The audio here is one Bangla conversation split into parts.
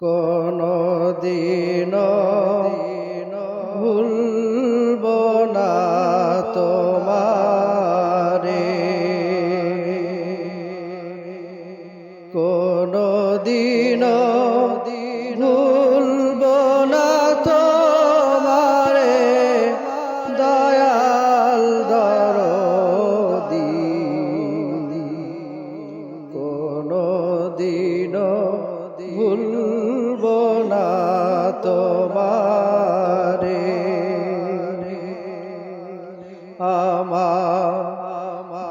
কোন দিন তোমারে। আমার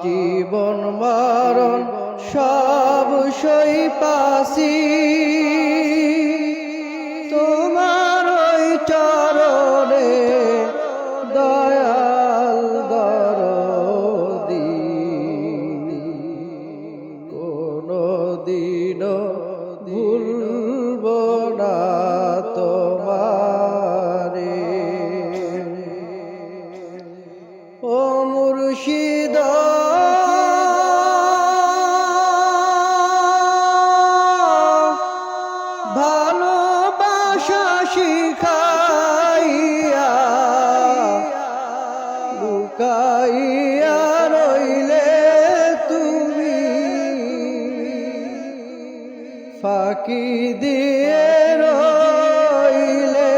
জীবন মারণ সব সই পাসি। ফাঁকি দিয়ে রইলে।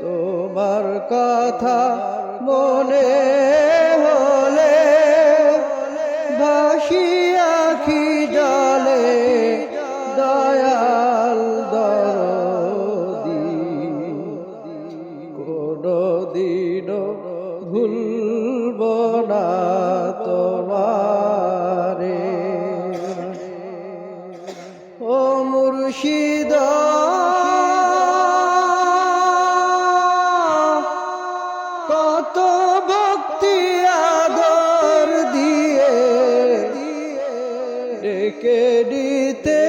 তোমার কথা মনে হলে ভাসি আখি জলে দয়াল দরদি। কোনো দিন ভুলব মুর্শিদ। কত ভক্তি আদর দিয়ে ডেকে দিতে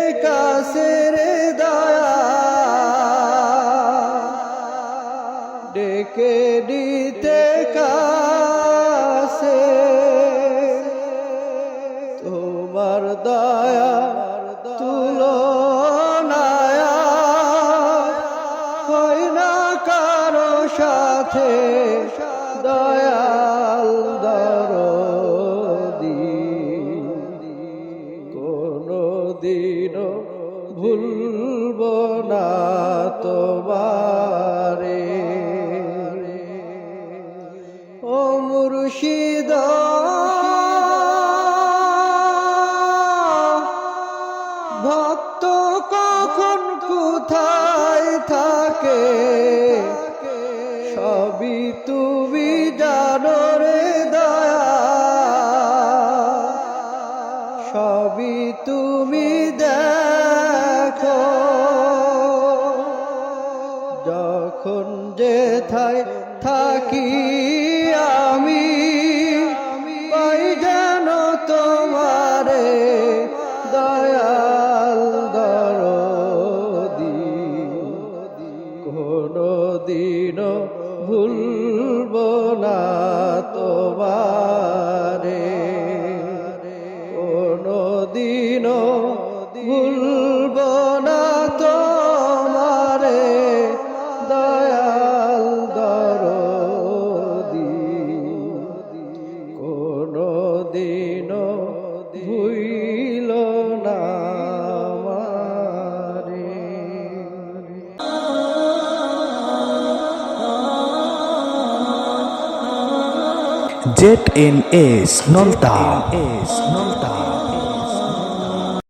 সাথে দয়াল সবই তুমি দেখো। যখন যেথায় থাকি আমি, পাই যেন তোমারে দয়াল দরদি। কোনো দিন ভুলব না তোমারে কোনো দিন ভুলব না তোমারে দয়াল দরদি। কোনো দিন ভুইল না। Z N S Nalta. S Nalta.